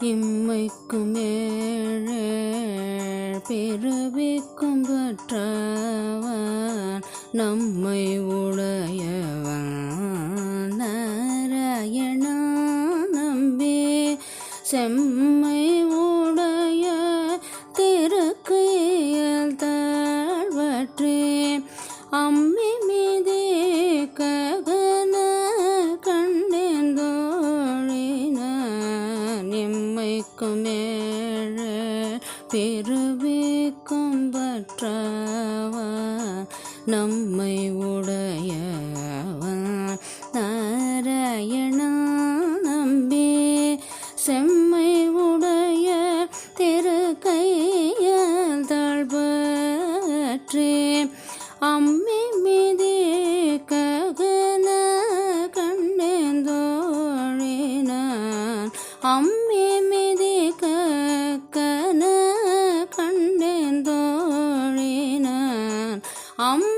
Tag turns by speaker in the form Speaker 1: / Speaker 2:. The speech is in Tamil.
Speaker 1: இம்மைக்கும் ஏழேழ் பிறவிக்கும் பற்றவன் நம்மை உடையவன். நாராயணா நம்பி செம்மை பிறவிக்கும் பற்றவன் நம்மை உடையவன். நாராயணா நம்பி செம்மை உடைய திருக்கையால் தாழ்பற்றே. அம்மி மீதே ககன கண்டேந்தோழினான் அம்மே கண்டேந்தோழினான்